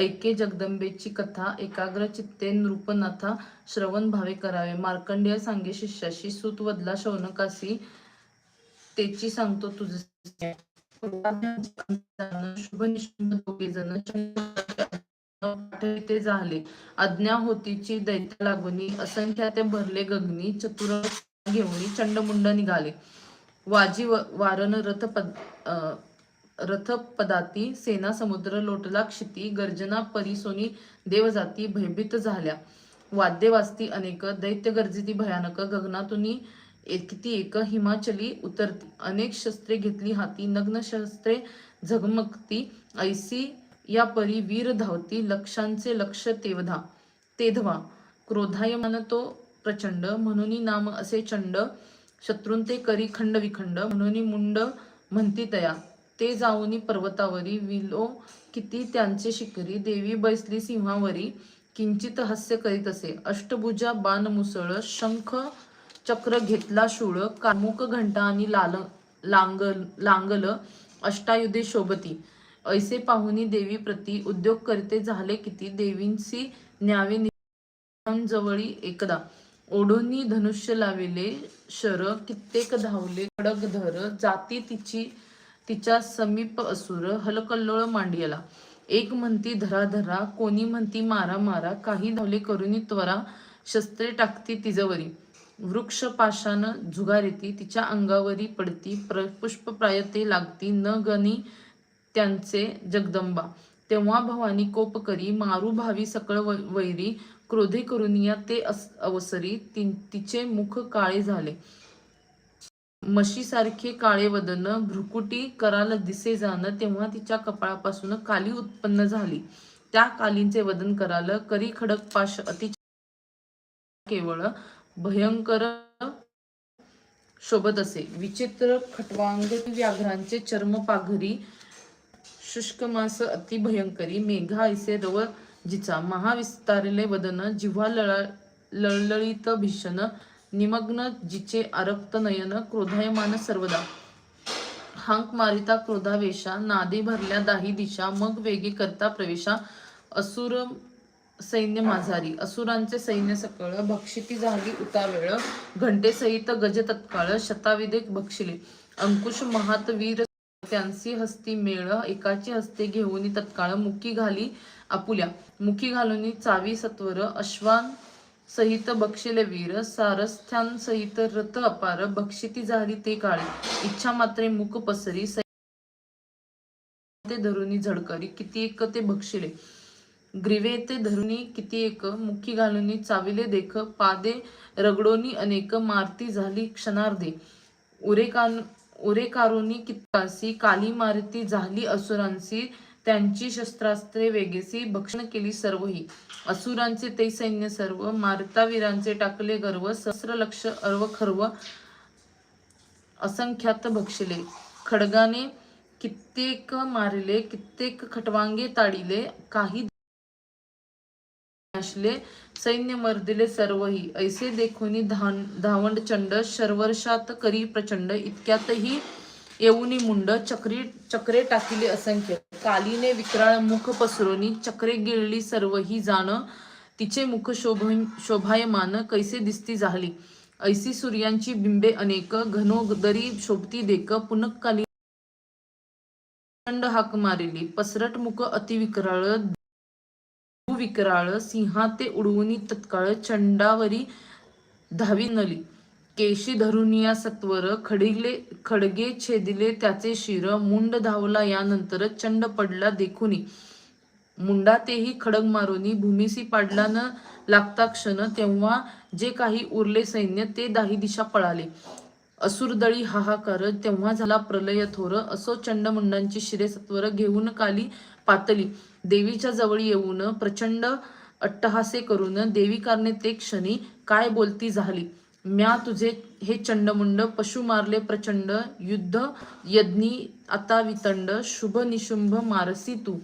ऐके जगदंबेची कथा एकाग्र चित्ते नृपनाथा श्रवण भावे करावे. मार्कंडेय सांगे शिष्याशी सूत वदला शौनकासी तेची सांगतो तुझे शुभ ते झाले आज्ञा होतीची दैत्य लागुनी असंख्या ते भरले गगनी चतुर घेऊनी चंडमुंड निघाले. वाजी वारण रथ पद रथपदाती सेना समुद्र लोटला क्षिती गर्जना परिसोनी देवजाती भयभीत झाल्या. वाद्य वाजती अनेक दैत्य गर्जिती भयानक गगनातुनी किती एक हिमाचली उतरती. अनेक शस्त्रे घेतली हाती नग्न शस्त्रे झगमगती. ऐसी या परी वीर धावती लक्षांचे लक्ष तेवधा. तेधवा. क्रोधायमान तो प्रचंड म्हणून नाम असे चंड शत्रुंते करी खंड विखंड म्हणून मुंड म्हणती तया. ते जाऊनी पर्वतावरी विलो किती त्यांचे शिखरी देवी बैसली सिंहावरी किंचित हास्य करीत असे. अष्टभुजा बाण मुसळ शंख चक्र घेतला शूळ कामुक घंटा आणि लाल लांगल लांगल अष्टायुधे शोभती. ऐसे पाहुनी देवी प्रती उद्योग करते झाले किती? देवींसी न्यावे जवळी एकदा. ओढोनी धनुष्य लाविले शर कित्येक धावले खडगधर जाती तिची तिच्या समीप असुर हलकल्लोळ मांडियला. एक म्हणती धरा धरा कोणी म्हणती मारा मारा काही धावले करुनी त्वरा शस्त्रे टाकती तिजवरी. वृक्ष झुगार झुगारेती तिच्या अंगावरी पडती प्र पुष्प प्रायते लागती न गणी त्यांचे जगदंबा. तेव्हा भवानी कोप करी मारू भावी सकळ वैरी क्रोधे करुनिया ते अस- अवसरी ति- तिचे मुख काळे झाले. मशीसारखे काळे वदन भ्रुकुटी कराल दिसे जाणं तेव्हा तिच्या कपाळापासून काली उत्पन्न झाली. त्या कालींचे वदन कराल करी खडक पाश अति केवळ भयंकर शोभत असे. विचित्र खटवांग व्याघ्रांचे चर्म पाघरी शुष्क मास अति भयंकरी मेघा ऐसे रव जिचा. महाविस्तारले वदन जिव्हा लळा लळलळीत भीषण निमग्न जिचे आरक्त नयन क्रोधायमान सर्वदा. हांक मारिता क्रोधावेशा नादे भरल्या दाही दिशा मग वेगी करता प्रवेशा असुर सैन्य माझारी असुरांचे सैन्य सकळ भक्षिती झाली उतावेळ घंटे सहित गज तत्काळ शताविधे बक्षिले. अंकुश महातवीर त्यांची हस्ती मेळ एकाची हस्ते घेऊन तत्काळ मुकी घाली आपुल्या. मुखी घालून चावी सत्वर अश्वान सहित बक्षिले वीर सारस्थ्यां सहित रथ अपार बक्षिती झाली ते काळी. इच्छा मात्रे मुक पसरी ते धरुनी झडकरी किती एक ते बक्षिले. ग्रीवे ते धरुनी किती एक मुखी घालून चाविले देख पादे रगडोनी अनेक मारती झाली क्षणार्धे. उरेकान उरेकारोनी कित्तासी काली मारती झाली असुरांसी त्यांची शस्त्रास्त्रे वेगेसी भक्षण केली सर्वही. असुरांचे ते सैन्य सर्व मारतावीरांचे टाकले गर्व सहस्र लक्ष अर्व खर्व असंख्यात भक्षले. खडगाने कित्येक मारिले कित्येक खटवांगे ताडिले काही नाशले सैन्य मर्दिले सर्वही. ऐसे देखोनी धान धावंड चंड शर्वर्षात करी प्रचंड इतक्यातही येऊनी मुंड चक्री चक्रे टाकिले असंख्य कालीने विक्राळ मुख पसरोनी चक्रे गिळली सर्वही जाण तिचे मुख शोभ शोभायमान कैसे दिसती झाली. ऐसी सूर्यांची बिंबे अनेक घनोदरी शोभती देक पुनकाली हाक मारिली. पसरट मुख अतिविक्राळ विक्राळ सिंहा ते उडवून तत्काळ चंडावरी धावी नली. केशी धरुनिया सत्वर खडिले खडगे छेदिले त्याचे शिर मुंड धावला यानंतर चंड पडला देखुनी. मुंडा तेही खडग मारुनी भूमिसी पाडला न लागता क्षण तेव्हा जे काही उरले सैन्य ते दाही दिशा पळाले. असुरदळी हाहाकार तेव्हा झाला प्रलय थोर असो चंडमुंडांची शिरे सत्वर घेऊन काली पातली. देवीच्या जवळ येऊन प्रचंड अट्टहासे करून देवी कारणे ते क्षणी काय बोलती झाली? म्या तुझे हे चंडमुंड पशु मारले प्रचंड युद्ध यज्ञी आता वितंड शुभ निशुंभ मारसी तू.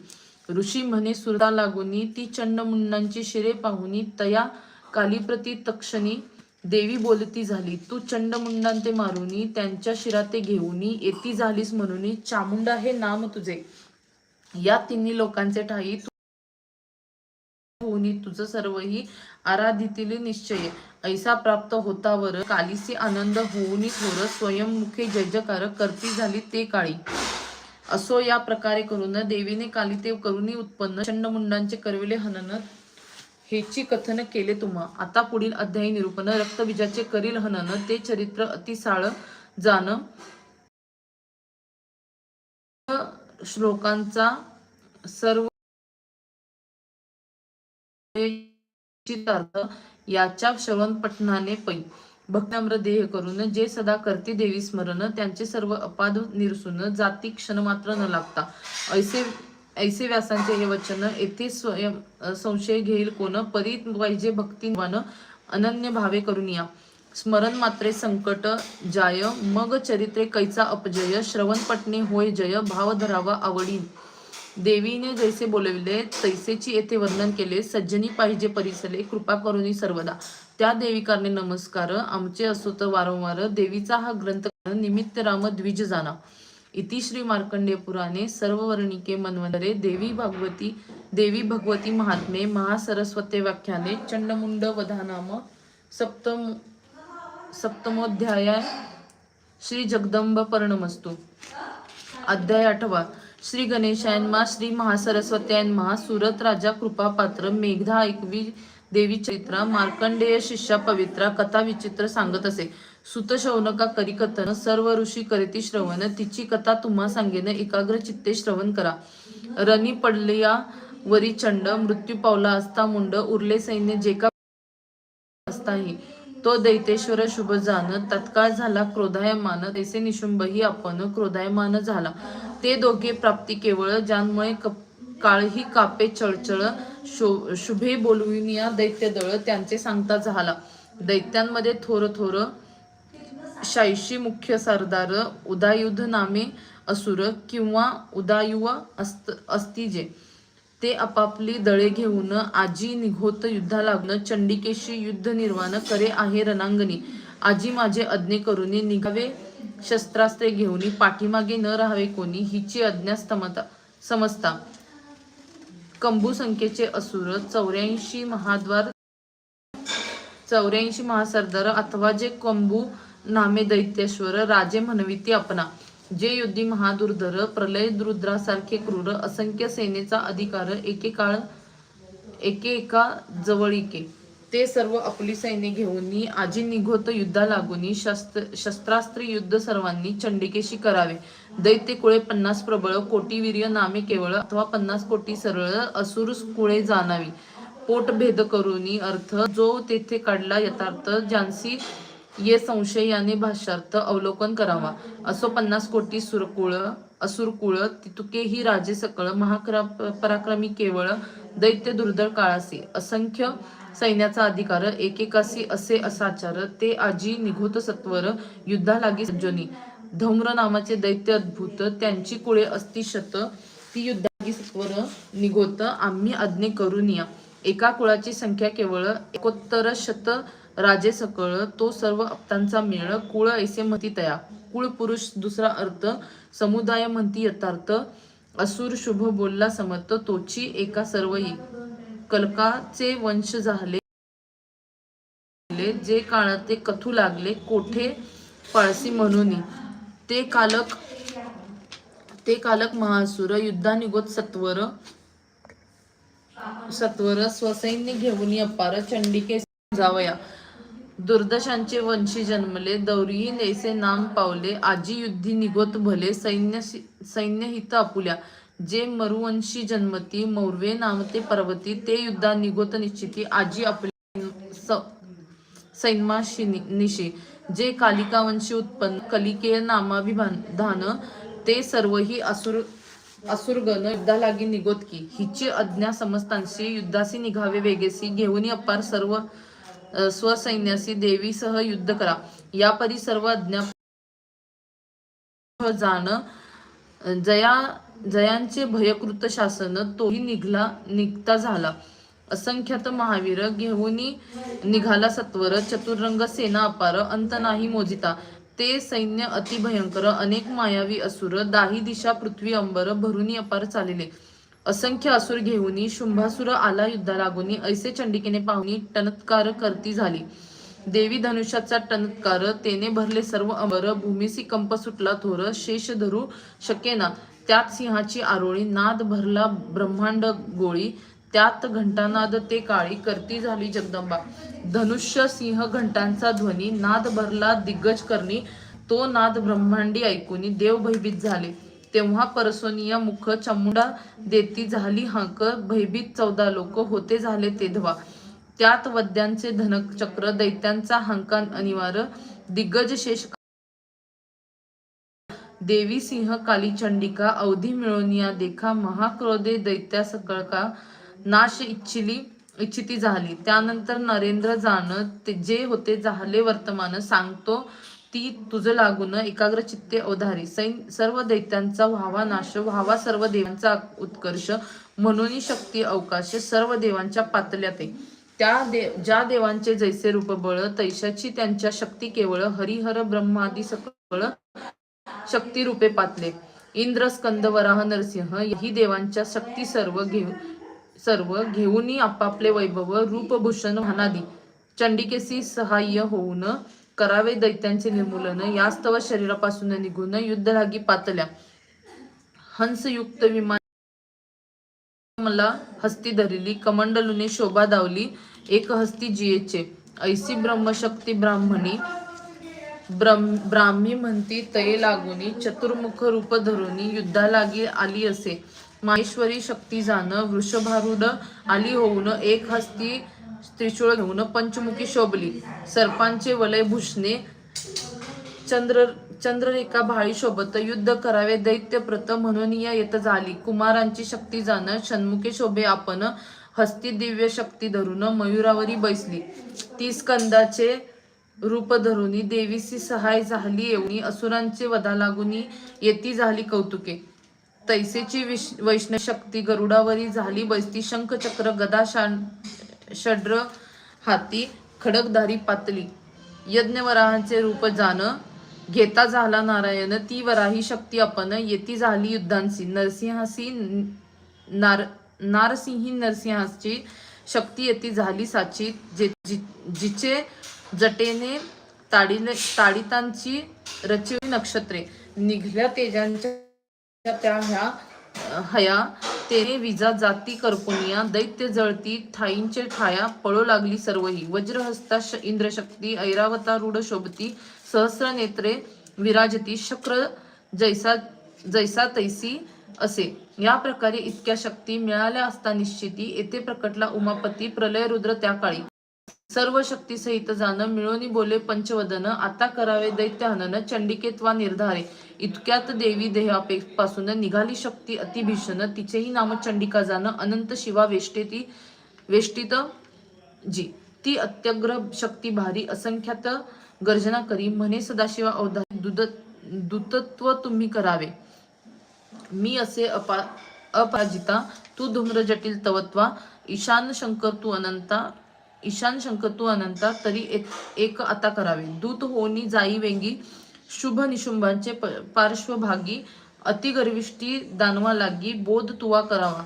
ऋषी म्हणे सुरता लागुनी ती चंडमुंडांची शिरे पाहुनी तया कालीप्रती तक्षणी देवी बोलती झाली. तू चंडमुंडांते मारुनी त्यांच्या शिराते घेऊनी येती झालीस म्हणून चामुंडा हे नाम तुझे. या तिन्ही लोकांचे ठाई होऊनी तुझ सर्वही आराधितील निश्चय. ऐसा प्राप्त होतावर कालीसी आनंद होऊनी थोर स्वयंमुखे जयजकार करती झाली ते काळी. असो या प्रकारे करून देवीने काली ते करुणी उत्पन्न चंडमुंडांचे करविले हनन. हेची कथन केले तुम्हा आता पुढील अध्यायी निरूपण रक्तबीजाचे करील हनन. ते चरित्र अतिसाळ जाण. श्लोकांचा सर्व याच्या श्रवण पठनाने पै. भक्ताम्र देह करून जे सदा करते देवी स्मरण त्यांचे सर्व अपाद निरसून जाती क्षण मात्र न लागता. ऐसे ऐसे व्यासांचे हे वचन येथे स्वयं संशय घेईल कोण? परी पाहिजे भक्तिवान अनन्य भावे करून या. स्मरण मात्रे संकट जाय मग चरित्रे कैचा अपजय श्रवण पटणे होय जय भाव धरावा आवडीन. देवीने जैसे बोलविले तैसेची येथे वर्णन केले सज्जनी पाहिजे परिसले कृपा करुनी सर्वदा. त्या देविकारने नमस्कार आमचे असो तर वारंवार देवीचा हा ग्रंथ निमित्त राम द्विज जाना इति श्री मार्कंडे पुराणे सर्व वर्णिके मनवंतरे देवी भागवती देवी भगवती महात्मे महासरस्वते व्याख्याने चंडमुंड वधानाम सप्तम सप्तमोध्याय श्री जगदंब पर्णमस्तू अध्याय आठवा. श्री गणेशायनमा श्री महासरस्वत्यांमा सुरत राजा कृपापात्र मेघधा ऐकवी देवी चरित्रा मार्कंडेय शिष्या पवित्रा कथा विचित्र सांगत असे. सुत शौनका करी कथन सर्व ऋषी करीती श्रवण तिची कथा तुम्हा सांगेन एकाग्र चित्ते श्रवण करा. रणी पडलिया वरी चंड मृत्यू पावला असता मुंड उरले सैन्य जे का असताही. तो दैतेश्वर शुभ जाण तत्काळ झाला क्रोधायमान तैसे निशुंभही आपण क्रोधायमान झाला. ते दोघे प्राप्ती केवळ ज्यांमुळे कप- काळही कापे चळचळ शो- शुभे बोलविन या दैत्यदळ त्यांचे सांगता झाला. दैत्यांमध्ये थोर थोर शाईशी मुख्य सरदार उदायुध नामे असुर किंवा उदायुव अस्त असतीजे. ते आपापली दळे घेऊन आजी निघोत युद्धा लागणं चंडिकेशी युद्ध निर्माण करे आहे रणांगणी. आजी माझे अज्ञे करून निघावे शस्त्रास्त्रे घेऊन पाठीमागे न राहावे कोणी हिची आज्ञा समजता. कंबू संख्येचे असुर चौऱ्याऐंशी महाद्वार चौऱ्याऐंशी महासरदार अथवा जे कंबू नामे दैत्येश्वर राजे म्हणविती अपना. जे युद्धी महादुर्धर प्रलय रुद्रासारखे क्रूर असंख्य सेनेचा अधिकार एकेकाळ एके एका जवळीके. ते सर्व आपली सैन्य घेऊन आजी निघोत युद्धा लागून शस्त्र शस्त्रास्त्र युद्ध सर्वांनी चंडिकेशी करावे. दैत्य कुळे पन्नास प्रबळ कोटी वीर्य नामे केवळ अथवा पन्नास कोटी सरळ असुर कुळे जाणावी. पोट भेद करुनी अर्थ जो तेथे काढला यथार्थ ज्यांसी ये संशय याने भाषार्थ अवलोकन करावा. असो पन्नास कोटी सुरकुळ असुरकुळ तितुके ही राजे सकळ महाकरा पराक्रमी केवळ दैत्य दुर्धर काळासी असंख्य सैन्याचा अधिकार एकेकासी असे असाचार ते आजी निघोत सत्वर युद्धा लागी सज्जनी. धौम्र नामाचे दैत्य अद्भुत. त्यांची कुळे असती शत ती युद्धागी सत्वर निघोत. आम्ही आज्ञे करून या एका कुळाची संख्या केवळ एकोत्तर शत राजे सकळ. तो सर्व अप्तांचा मेळ. कुळ ऐसे म्हणती तया. कुळ पुरुष दुसरा अर्थ समुदाय म्हणती यथार्थ. असुर शुभ बोलला समर्थ तोची एका सर्वही. कलकाचे वंश झाले. जे काळात ते कथू लागले कोठे? पळसी म्हणून ते कालक ते कालक महासुर युद्धानिगोत सत्वर सत्वर स्वसैन्य घेऊन अपार चंडिके जावया. दुर्दशांचे वंशी जन्मले दौरी नेसे नाम पावले आजी युद्धी निगोत भले सैन्य सैन्य हित आपुल्या जे मरुवंशी जन्मती मौर्वे नामते पर्वती ते युद्धा निगोत निश्चिती आजी आपले सैन्माशी निशी. जे कालिकावंशी उत्पन्न कलिकेय नामाभिधान ते सर्वही असुर असुरगण युद्धालागी निगोत की. हिची अज्ञा समस्तांशी युद्धासी निघावे वेगेसी घेऊन अपार सर्व स्वसैन्याशी देवीसह युद्ध करा. यापरी सर्व आज्ञा जाण जया जयांचे भयकृत शासन तोही निघला निघता झाला. असंख्यात महावीर घेऊन निघाला सत्वर चतुरंग सेना अपार अंत नाही मोजिता. ते सैन्य अतिभयंकर अनेक मायावी असुर दाही दिशा पृथ्वी अंबर भरुनी अपार चालले. असंख्य असुर घेऊनी शुंभासुर आला युद्धा लागूनी ऐसे चंडिकेने पाहुणी टनत्कार करती झाली. देवी धनुष्याचा टनत्कार तेने भरले सर्व अमर भूमीसी कंप सुटला थोर शेष धरू शकेना. त्यात सिंहाची आरोळी नाद भरला ब्रह्मांड गोळी त्यात घंटानाद ते काळी करती झाली जगदंबा. धनुष्य सिंह घंटांचा ध्वनी नाद भरला दिग्गज करणी तो नाद ब्रह्मांडी ऐकूनी देव भयभीत झाले. तेव्हा परसोनिया मुख चमुडा देती झाली हंक. भयभीत चौदा लोक होते झाले तेधवा त्यात वद्यांचे धनचक्र दैत्यांचा हंकान अनिवार्य दिग्गज शेष देवी सिंह काली चंडिका अवधी मिळोनिया देखा महाक्रोधे दैत्या सकळका नाश इच्छिली इच्छिती झाली. त्यानंतर नरेंद्र जाण जे होते झाले वर्तमान सांगतो ती तुझ लागून एकाग्र चित्ते अवधारी. सैन सर्व दैत्यांचा व्हावा नाश व्हावा सर्व देवांचा उत्कर्ष म्हणून शक्ती अवकाश सर्व देवांच्या पातल्यात त्या दे ज्या देवांचे जैसे रूप बळ तैशाची त्यांच्या शक्ती केवळ हरिहर ब्रह्मादी सकळ शक्ती रूपे पातले. इंद्र स्कंद वराह नरसिंह ही देवांच्या शक्ती सर्व घेऊ सर्व घेऊनी आपापले वैभव रूपभूषण वाहनादी चंडिकेसी सहाय्य होऊन करावे दैत्यांचे निर्मूलन. यास्तव शरीरापासून निघून युद्धलागी पातल्या. हंसयुक्त विमान मला हस्ती धरली. कमंडलुने शोभा दावली. एक हस्ती जियेचे ऐसी ब्रह्मशक्ती ब्राह्मणी ब्रह्म ब्राह्मी म्हणती तये लागुनी. चतुर्मुख रूप धरुनी. युद्धालागी आली असे. माहेश्वरी शक्ती जाण. वृषभारुड आली होऊन एक हस्ती त्रिशूळ घेऊन पंचमुखी शोभली. सर्पांचे वलय भूषणे. चंद्र चंद्ररेखा भाळी शोभत. युद्ध करावे दैत्य प्रत म्हणून या येत झाली. कुमारांची शक्ती जाण षण्मुखे शोभे आपण हस्ती दिव्य शक्ती धरून मयुरावरी बैसली. ती स्कंदाचे रूप धरुनी देवीसी सहाय झाली येऊनी असुरांचे वधा लागुनी येती झाली कौतुके. तैसेची विष वैष्णव शक्ती गरुडावरी झाली बैसती शंखचक्र गदाशान षड्र हाती खडकधारी पातली यज्ञवराहांचे रूप जाण घेता झाला नारायण ती वराही शक्ती आपण येती झाली युद्धांची. नरसिंहासी नार नारसिंही नरसिंहाची शक्ती येती झाली साची जे जि- जिचे जटेने ताडीने ताडितांची रचिवी नक्षत्रे. निघल्या तेजांच्या त्या ह्या हया ते विजा जाती करपुनिया दैत्य जळती ठाईंचे ठाया पळो लागली सर्वही. वज्रहस्ता श- इंद्रशक्ती ऐरावता रूढ शोभती सहस्र नेत्रे विराजती शक्र जैसा जैसा तैसी असे. या प्रकारे इतक्या शक्ती मिळाल्या असता निश्चिती. येथे प्रकटला उमापती प्रलय रुद्र त्या काळी. सर्व शक्ती सहित जाण मिळवणी बोले पंचवदन आता करावे दैत्य हनन चंडिकेत्वा निर्धारे. इतक्यात देवी देहापासून निघाली शक्ती अतिभीषण. तिचेही नाम चंडिका जाण अनंत शिवा वेष्टेती वेष्टित जी. ती अत्यग्र शक्ती भारी असंख्यात गर्जना करी. म्हणे सदाशिवा अवधारी दुद दुतत्व तुम्ही करावे. मी असे अपा अपराजिता तू धूम्र जटिल तवत्वा ईशान शंकर तू अनंता ईशान शंकर तू अनंता तरी एक- एक आता करावे. दूत होनी जाई वेंगी शुभ निशुंभांचे पार्श्वभागी अतिगर्विष्टी दानवा लागी बोध तुवा करावा.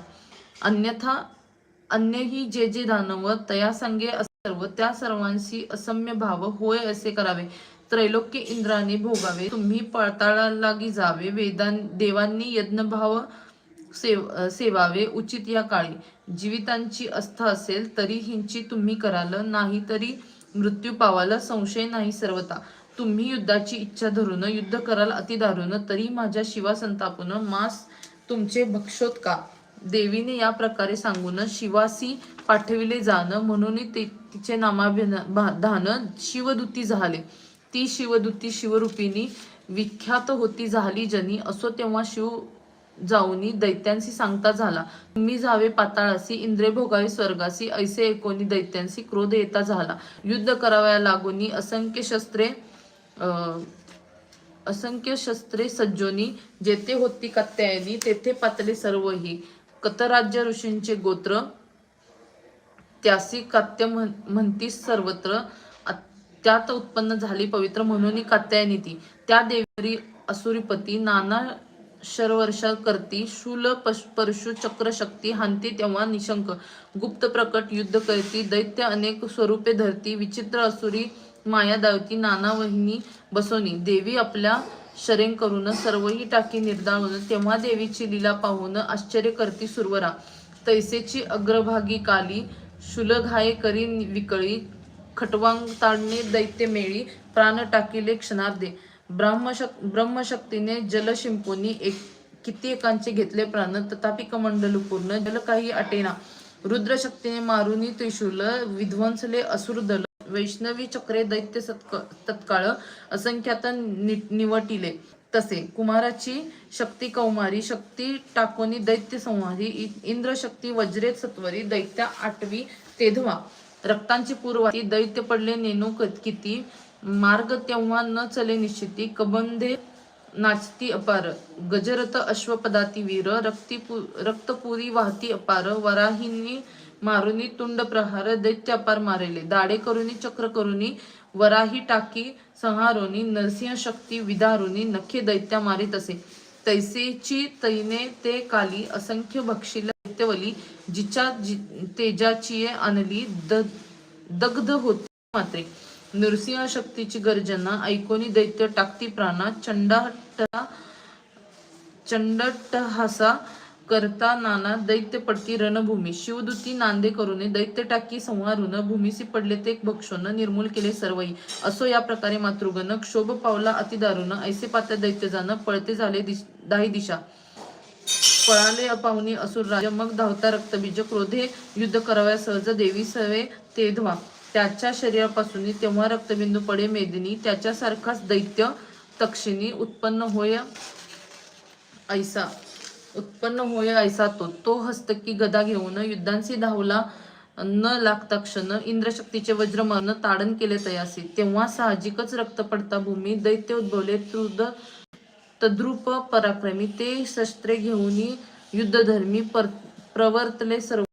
अन्यथा अन्यही जे जे दानव तया संगे सर्व त्या सर्वांशी असम्य भाव होय असे करावे. त्रैलोक्य इंद्राने भोगावे तुम्ही पळताळा लागी जावे वेदां देवांनी यज्ञभाव सेव सेवावे उचित या काळी. जीवितांची अस्था असेल तरी हिंची तुम्ही कराल नाही तरी मृत्यू पावाला संशय नाही सर्वता तुम्ही युद्धाची इच्छा धरून युद्ध कराल अति दारुण तरी माझ्या शिवा संतापून मास तुमचे भक्षोत का? देवीने या प्रकारे सांगून शिवासी पाठविले जाण म्हणून ते तिचे नामाभिधान शिवदूती झाले. ती शिवदूती शिवरूपिणी विख्यात होती झाली जनी असो तेव्हा शिव जाऊनी दैत्यांशी सांगता झाला. तुम्ही जावे पाताळासी इंद्रे भोगावे स्वर्गासी ऐसे एकोणी दैत्यांशी क्रोध येता झाला. युद्ध करावया लागोनी असंख्य शस्त्रे असंख्य शस्त्रे सज्जोनी जेथे होती कात्यायनी तेथे पातले सर्वही. कतराज्य ऋषींचे गोत्र त्यासी कात्य म्हण- म्हणतीस सर्वत्र त्यात उत्पन्न झाली पवित्र म्हणून कात्यायनी ती. त्या देवरी असुरीपती नाना शरवर्षा करती शूल पश- परशु चक्र शक्ती हांती तेव्हा निशंक. गुप्त प्रकट युद्ध करती दैत्य अनेक स्वरूपे धरती विचित्र असुरी माया दावती नाना वहिनी बसवणी देवी आपल्या शरें करून सर्वही टाकी निर्दाळून तेव्हा देवीची लीला पाहून आश्चर्य करती सुरवरा. तैसेची अग्रभागी काली शूलघाये करी विकळी खटवांग ताडणे दैत्य मेळी प्राण टाकिले क्षणार्धे. ब्रह्मशक ब्रह्मशक्तीने जल शिंपोनी एक किती एकांचे घेतले प्राण तथापि कमंडल पूर्ण जल काही अटेना. रुद्रशक्तीने मारुनी त्रिशूल विध्वंसले असुर दल वैष्णवी चक्रे दैत्य तत्काळ असंख्यात नि- निवटिले. तसे कुमाराची शक्ती कौमारी शक्ती टाकोनी दैत्य संहारी इंद्रशक्ती वज्रेत सत्वरी दैत्या आठवी तेधवा. रक्तांची पूर्वाती दैत्य पडले नेणू किती? मार्ग तेव्हा न चले निश्चिती कबंधे नाचती अपार. गजरथ अश्वपदाती वीर रक्ती रक्तपुरी वाहती अपार. वराहिनी मारुनी तुंड प्रहार दैत्य अपार मारेले. दाडे करुनी चक्र करुनी वराही टाकी संहारोनी नरसिंह शक्ती विदारुनी नखे दैत्या मारित असे तैसेची तैने ते काली असंख्य भक्षिल दैत्यवली जिच्या जि- तेजाची आणली द दग्ध होती मात्रे. नृसिंह शक्तीची गर्जना ऐकोनी दैत्य टाकती प्राणा चंडाटला चंडटहासा करता नाना दैत्य पडती रणभूमी. शिवदूती नांदे करुने दैत्य टाकी संहारून भूमीसी पडले ते भक्षोन निर्मूल केले सर्वही असो या प्रकारे मातृगण क्षोभ पावला अतिदारुण ऐसे पात्या दैत्य जाणं पळते झाले दिश- दाही दिशा. पळाले अपाहुनी असुर राज मग धावता रक्तबीज क्रोधे युद्ध कराव्या सहज देवी सवे तेधवा त्याच्या शरीरापासून तेव्हा रक्तबिंदू पडे मेदिनी त्याच्यासारखाच दैत्य तक्षिणी उत्पन्न होय ऐसा. उत्पन्न होय ऐसा तो. तो हस्तकी गदा घेऊन युद्धांशी धावला न लागता क्षण इंद्रशक्तीचे वज्र ताडण केले तयासी. तेव्हा साहजिकच रक्त पडता भूमी दैत्य उद्भवले. तृद तद्रुप पराक्रमी ते शस्त्रे घेऊन युद्धधर्मी पर प्रवर्तले सर्व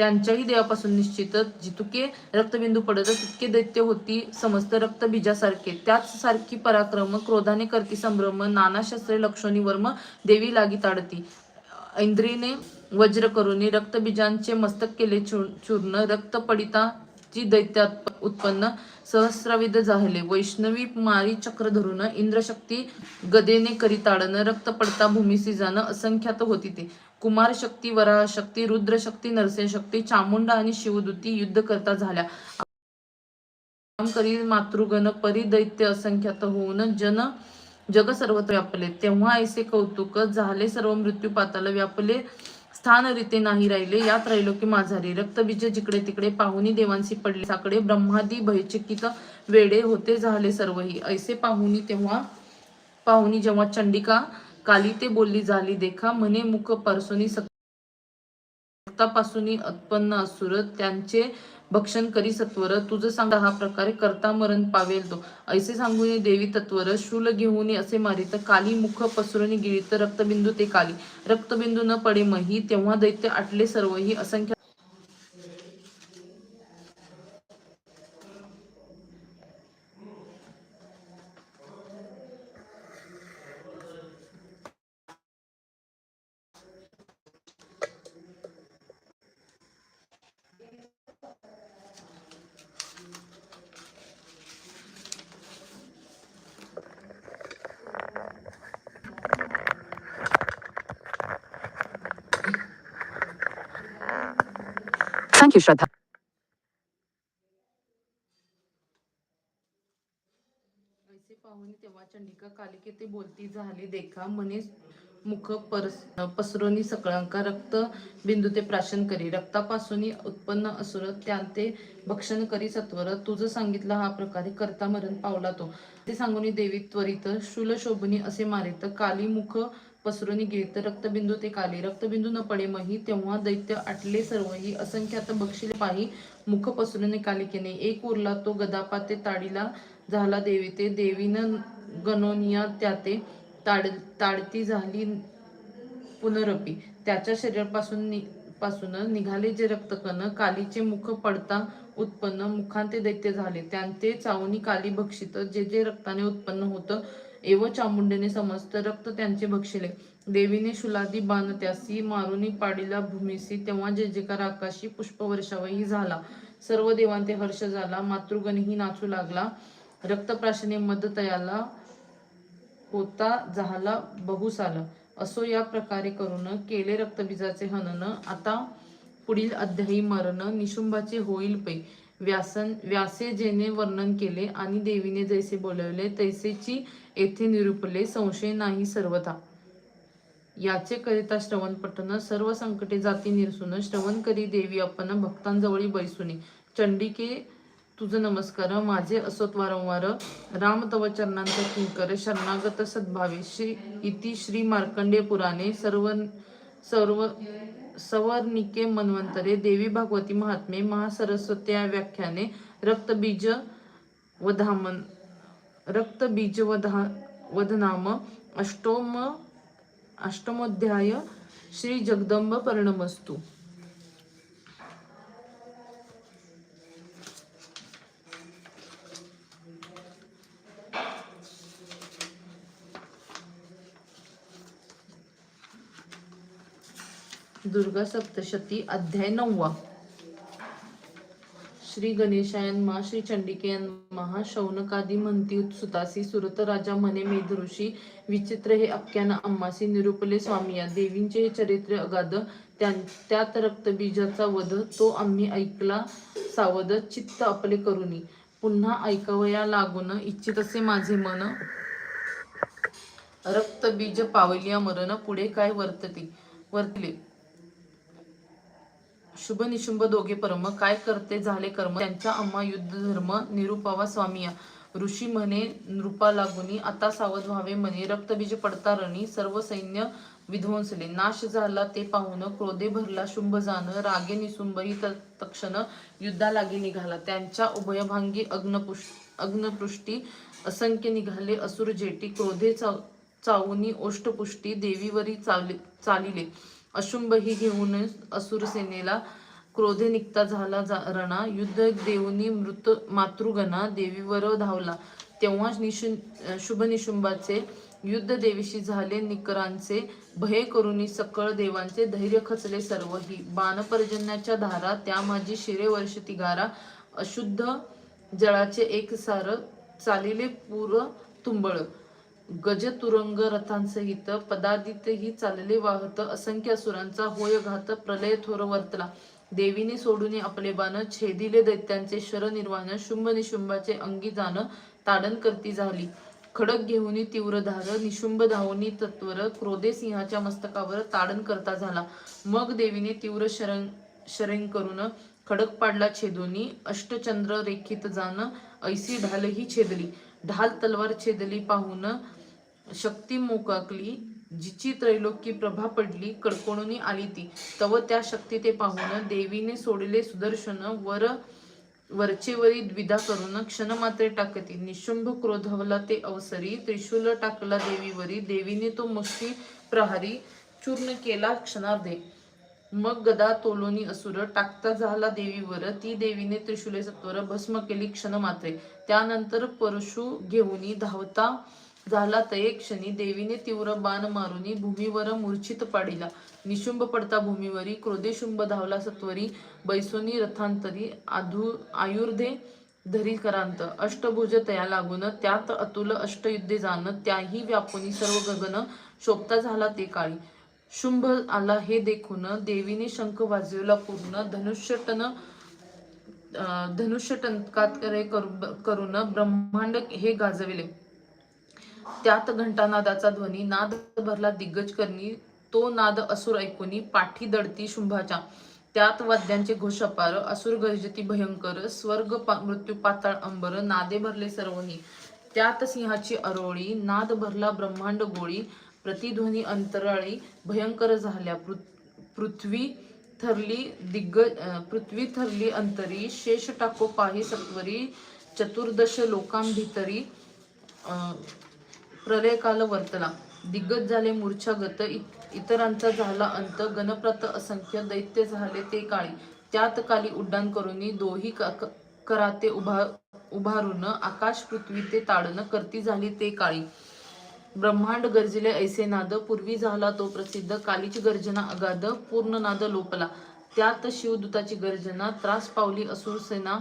त्यांच्याही देवापासून निश्चितच जितके रक्तबिंदू पडत तितके दैत्य होती समस्त रक्तबीजासारखे त्याच सारखी पराक्रम क्रोधाने करती संभ्रम नाना शस्त्रे लक्षणी वर्म देवी लागी ताडती. इंद्रीने वज्र करून रक्तबीजांचे मस्तक केले चूर- चूर्ण रक्त जी दैत्यात उत्पन्न सहस्राविध झाले. वैष्णवी मारी चक्र धरून इंद्रशक्ती गदेने करीताडन रक्त पडता भूमिसी जाण असंख्यात होती ते. कुमार शक्ती वराह शक्ती रुद्र शक्ती नरसिंह शक्ती चामुंडा आणि शिवदूती युद्ध करता झाल्या. करी मातृगण परी दैत्य असंख्यात होऊन जन जग सर्वत्र व्यापले. तेव्हा ऐसे कौतुक झाले. सर्व मृत्यू पाताला व्यापले. स्थान रीते नाही राहिले. यात राहिलो की माझारी रक्तबीज जिकडे तिकडे पाहुनी देवांशी पडले. साकडे ब्रह्मादी भयचकित वेडे होते झाले सर्वही. ऐसे पाहुनी तेव्हा पाहुनी जेव्हा चंडिका काली ते बोलली झाली देखा म्हणे मुख परसोनी स्वतःपासून उत्पन्न असुर त्यांचे भक्षण करी सत्वर. तुझं सांगा हा प्रकारे करता मरण पावेल तो. ऐसे सांगून देवी तत्वर शूल घेऊन असे मारित काली मुख पसरून गिळीत रक्तबिंदू ते काली. रक्तबिंदू न पडे मही तेव्हा दैत्य आटले सर्वही असंख्य Thank you, Shraddha. ऐसे पाहुणे तेव्हा चंडिका कालिके ते बोलती झाली देखा. मने मुख परस पसरोनी सकळांका रक्त बिंदू ते प्राशन करी. रक्तापासून उत्पन्न असुर त्यांते भक्षण करी सत्वर. तुझं सांगितलं हा प्रकारे करता मरण पावला तो. ते सांगून देवी त्वरित शूल शोभनी असे मारित. काली मुख पसरोनी गिळीत रक्तबिंदू ते काली. रक्तबिंदू न पडे मही तेव्हा दैत्य आटले सर्वही असंख्यात बक्षिले पाही मुख पसरून काले केने. एक उरला तो गदापा ते ताडीला झाला देवी. ते देवीनं गणोनिया त्याते ताड ताडती झाली पुनरपी. त्याच्या शरीरापासून नि पासून निघाले जे रक्तकण. कालीचे मुख पडता उत्पन्न. मुखांते दैत्य झाले. त्यांते चावणी काली भक्षित जे जे रक्ताने उत्पन्न होतं एव चामुंडेने समस्त रक्त त्यांचे भक्षिले देवीने शुलादी बाण त्यासी मारुनी पाडीला भूमीसी तेव्हा जय जयकार आकाशी पुष्पवर्षावही झाला. सर्व देवांते हर्ष झाला. मातृगणही नाचू लागला. रक्तप्राशने मद तयाला होता झाला बहुस आलं असो या प्रकारे करून केले रक्तबीजाचे हनन. आता पुढील अध्यायी मरण निशुंभाचे होईल पै. व्यासन व्यासे जेने वर्णन केले आणि देवीने जैसे बोलवले तैसेची येथे निरूपले संशय नाही सर्वथा. याचे करिता श्रवण पठन सर्व संकटे जाती निरसून श्रवण करी देवी आपण भक्तांजवळी बैसुनी. चंडिके तुझ नमस्कार माझे असोत वारंवार राम तव चरणांचा किंकर शरणागत सद्भावे श्री इति श्री मार्कंडे पुराणे सर्व सर्व सवर्णिके मन्वंतरे देवी भागवती महात्मे महासरस्वत्या व्याख्याने रक्तबीज वधामन रक्तबीजवधा वधनाम वदनाम अष्टोम अष्टमोध्याय श्री जगदंब पर्णमस्तु. दुर्गा सप्तशती अध्याय नववा. श्री गणेशायन श्री चंडिकेयन महा शौनकादी म्हणती सुतासी सुरत राजा म्हणे मेध ऋषी विचित्र हे अख्यान अम्मासी निरुपले स्वामिया देवींचे हे चरित्र अगाध त्या त्यात रक्तबीजाचा वध तो आम्ही ऐकला सावध चित्त आपले करुनी. पुन्हा ऐकावया लागून इच्छित असे माझे मन. रक्तबीज पावलिया मरण पुढे काय वर्तते? वर्तले. शुभ निशुंभ दोघे परम काय करते झाले कर्म त्यांच्या अम्मा युद्ध धर्म निरुपावा स्वामीया ऋषी म्हणे नृपा लागुनी आता सावध व्हावे म्हणे रक्तबीज पडता रणी सर्व सैन्य विध्वंसले. नाश झाला ते पाहून क्रोधे भरला शुंभ जाण रागे निसुंभही त- तक्षण युद्धा लागे निघाला. त्यांच्या उभयभांगी अग्नपुष अग्नपृष्टी असंख्य निघाले. असुर जेटी क्रोधे चाव चावुनी ओष्टपुष्टी देवीवरी चावले चालिले. अशुंभही घेऊन असुरसेनेला क्रोधे निघता झाला जा- रणा. युद्ध देऊनी मृत मातृगणा देवीवर धावला. तेव्हा निशु शुभ निशुंभाचे युद्ध देवीशी झाले. निकरांचे भय करुनी सकळ देवांचे धैर्य खचले सर्व ही बाणपर्जन्याच्या धारा त्या माझी शिरे वर्ष तिगारा. अशुद्ध जळाचे एक सार चालिले पूर तुंबळ. गज तुरंग रथांसहित पदादितही चालले वाहत असंख्य असुरांचा होय घात प्रलय थोर वर्तला. देवीने सोडून आपले बाण छेदिले दैत्यांचे शर निर्वाण शुंभ निशुंभाचे अंगी जाण ताडण करती झाली. खडक घेऊन तीव्र धार निशुंभ धावनी तत्वर क्रोधे सिंहाच्या मस्तकावर ताडण करता झाला. मग देवीने तीव्र शरण शरण करून खडक पाडला छेदोनी अष्टचंद्र रेखित जाण ऐसी ढालही छेदली. ढाल तलवार छेदली पाहून शक्ती मोकाकली जिची त्रैलोकी प्रभा पडली कडकडून आली ती. तव त्या शक्ती ते पाहून देवीने सोडले सुदर्शन वर वरचेवरी द्विधा करून क्षणमात्रे टाकती. निशुंभ क्रोधवला ते अवसरी त्रिशूल टाकला देवीवरी देवीने तो मुष्टी प्रहारी चूर्ण केला क्षणार्धे. मग गदा तोलोनी असुर टाकता झाला देवीवर ती देवीने त्रिशूले सत्वर भस्म केली क्षण मात्रे त्यानंतर परशु घेऊनी धावता झाला तये क्षणी देवीने तीव्र बाण मारुनी भूमीवर मूर्छित पाडिला. निशुंभ पडता भूमीवरी क्रोधेशुंभ धावला सत्वरी बैसोनी रथांतरी आधु आयुर्धे धरी करांत अष्टभुज तया लागून त्यात अतुल अष्टयुद्धे जाण त्याही व्यापुनी सर्व गगन शोभता झाला ते काळी. शुंभ आला हे देखून देवीने शंख वाजवला पूर्ण. धनुष्यटन अं, धनुष्य टंकात करू- करून ब्रह्मांड हे गाजविले. त्यात घंटानादाचा ध्वनी नाद भरला दिग्गज करणी तो नाद असुर ऐकुनी पाठी दडती शुंभाच्या. त्यात वाद्यांचे घोषपार असुर गर्जती भयंकर स्वर्ग पा- मृत्यू पाताळ अंबर नादे भरले सर्वनी. त्यात सिंहाची अरोळी नाद भरला ब्रह्मांड गोळी प्रतिध्वनी अंतराळी भयंकर झाल्या पृथ्वी थरली दिग्गज पृथ्वी थरली अंतरी शेष टाको पाही सत्वरी चतुर्दश लोकांभितरी अं, प्रलयकाल वर्तला. दिग्गज झाले मूर्छागत इ- इतरांचा झाला अंत गणप्रत असंख्य दैत्य झाले ते काळी. त्यात काली उड्डाण करून दोही क- कराते उभा उभारून आकाश पृथ्वी ते ताडन करती झाली ते काळी. ब्रह्मांड गर्जिले ऐसे नाद पूर्वी झाला तो प्रसिद्ध कालीची गर्जना अगाध पूर्ण नाद लोपला. त्यात शिवदूताची गर्जना त्रास पावली असुर सेना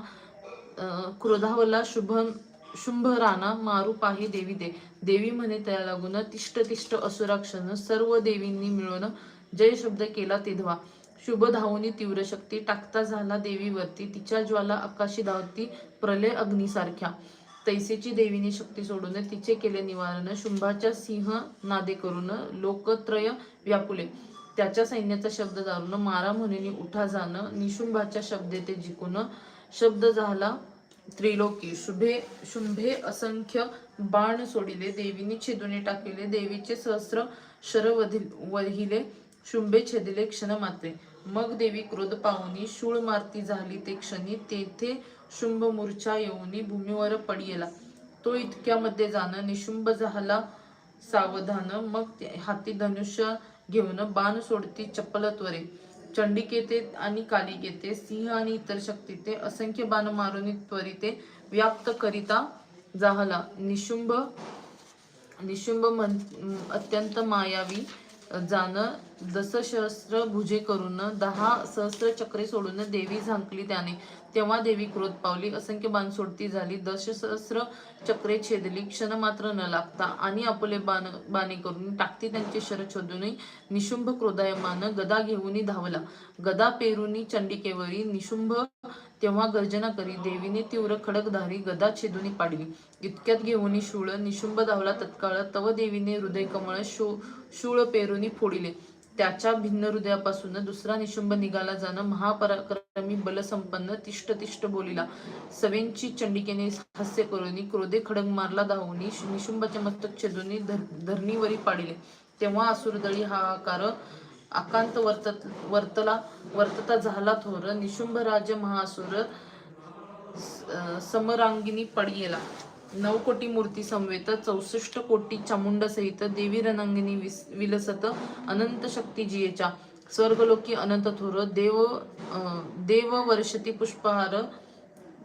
क्रोधावला शुभम शुंभ राणा मारू पाही देवी दे. देवी म्हणे त्याला लागून तिष्ट तिष्ट असुराक्षण सर्व देवींनी मिळून जय शब्द केला तेधवा. शुभ धावनी तीव्र शक्ती टाकता झाला देवीवरती तिच्या ज्वाला आकाशी धावती प्रलय अग्नीसारख्या. तैसेची देवीने शक्ती सोडून तिचे केले निवारण शुंभाच्या सिंह नादे करून लोकत्रय व्यापुले. त्याच्या सैन्याचा शब्द दारून मारा म्हणून उठा जाणं निशुंभाच्या शब्दे ते जिंकून शब्द झाला त्रिलोकी शुभे शुंभे असंख्य बाण सोडिले देवीने छेदुने टाकिले देवीचे सहस्र शर वहिले शुंभे छेदिले क्षण मात्रे. मग देवी क्रोध पाहुनी शूळ मारती झाली ते क्षणी तेथे शुंभ मूर्छा येऊनी भूमीवर पडियला. तो इतक्यामध्ये जाणं निशुंभ झाला सावधान. मग हाती धनुष्य घेऊन बाण सोडती चपलत्वरे. चंडिकेते आणि कालिकेते सिंह आणि इतर शक्तीते असंख्य बाण मारून त्वरिते व्याप्त करिता जाहला निशुंभ निशुंभ मन अत्यंत मायावी जाण दस सहस्र भुजे करून दहा सहस्र चक्रे सोडून देवी झांकली त्याने. तेव्हा देवी क्रोध पावली. असंख्य बाण सोडती झाली. दशसहस्र चक्रे छेदली. क्षण मात्र न लागता आणि आपले बाण बाणे करून टाकती त्यांचे शर शोधून निशुंभ क्रोधायमान गदा घेऊन धावला. गदा पेरुनी चंडिकेवरी निशुंभ तेव्हा गर्जना करी. देवीने तीव्र खडकधारी गदा छेदुनी पाडली. इतक्यात घेऊन शूळ निशुंभ धावला. तत्काळ तव देवीने हृदय कमळ शू शूळ पेरुनी फोडिले. त्याच्या भिन्न हृदयापासून दुसरा निशुंभ निघाला जाणं महापराक्रमी बलसंपन्न तिष्ट तिष्ट बोलिला. सवेंची चंडिकेने हास्य करून क्रोधे खडक मारला धावून निशुंभाचे मस्तक छेदून धर धरणीवरी पाडिले. तेव्हा असुरदळी हा आकार आकांत वर्तत वर्तला वर्तता झाला थोर. निशुंभ राज महासुर स- समरांगिनी पडियेला. नऊ कोटी मूर्ती समवेत चौसष्ट कोटी चामुंड सहित देवी रणांगिनी विलसत अनंत शक्ती जियेच्या स्वर्गलोकी अनंत थोर देव देव वर्षती पुष्पहार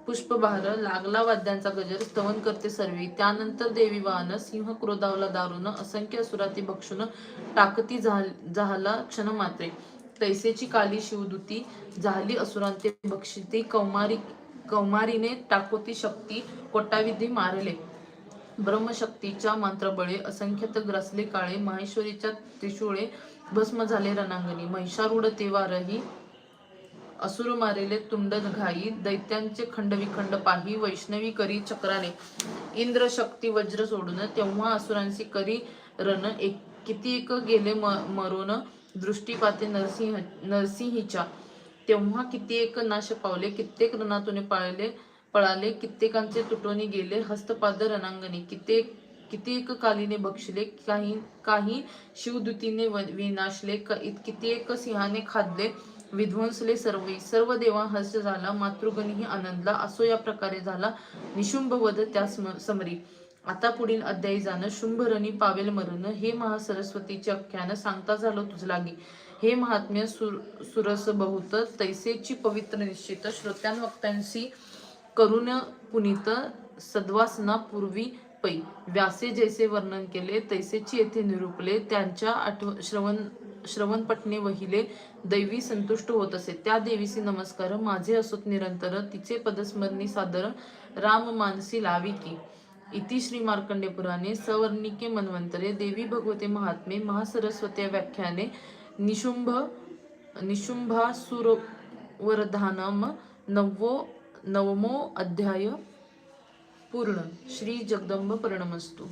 पुष्पबहार लागला वाद्यांचा गजर स्तवन करते सर्वे त्यानंतर देवी वाहन सिंह क्रोधावला दारुण असंख्य असुराती भक्षुन टाकती झाला क्षण मात्रे तैसेची काली शिवदूती झाली असुरांते भक्षिती कौमारी कौमारीने टाकोती शक्ती कोटाविधी मारले. ब्रह्मशक्तीच्या मंत्रबळे असंख्यत ग्रासले काळे माहेश्वरीच्या त्रिशुळे भस्म झाले रणांगणी. महिषारूढ तेवारही असुर मारेले तुंड घाई दैत्यांचे खंडविखंड पाही वैष्णवी करी चक्राने. इंद्र शक्ती वज्र सोडून तेव्हा असुरांशी करी रण एक किती एक गेले म- मरून दृष्टीपाते नरसिंह नरसिंहीच्या. तेव्हा किती एक नाश पावले कित्येक रणातून पाळले पळाले कित्येकांचे तुटोनी गेले हस्तपाद रणांगणी कित्येक कित्येक कालीने बक्षले काही काही शिवदूतीने व- विनाशले क- कित्येक सिंहाने खादले विध्वंसले सर्व सर्व देवा हर्ष झाला मातृगणही आनंदला असो या प्रकारे झाला निशुंभ वध त्या समरी. आता पुढील अध्यायी जाणं शुंभरणी पावेल मरण हे महासरस्वतीचे आख्यान सांगता झालं तुझ लागी हे महात्म्य सुर सुरस बहुत तैसेची पवित्र निश्चित श्रोत्यांवक्त्यांशी करुण पुनीत सद्वासना पूर्वी पै. व्यासे जैसे वर्णन केले तैसेची येथे निरूपले त्यांच्या आठव श्रवण श्रवणपटणे वहिले दैवी संतुष्ट होत असे. त्या देवीसी नमस्कार माझे असोत निरंतर तिचे पदस्मरणी सादर राम मानसी लावी की. इति श्री मार्कंडे पुराणे सवर्णिके मन्वंतरे देवी भगवते महात्मे महासरस्वती व्याख्याने निशुंभ निशुंभासुरवरधानम नवो नवमो अध्याय पूर्ण. श्री जगदंब प्रणमस्तू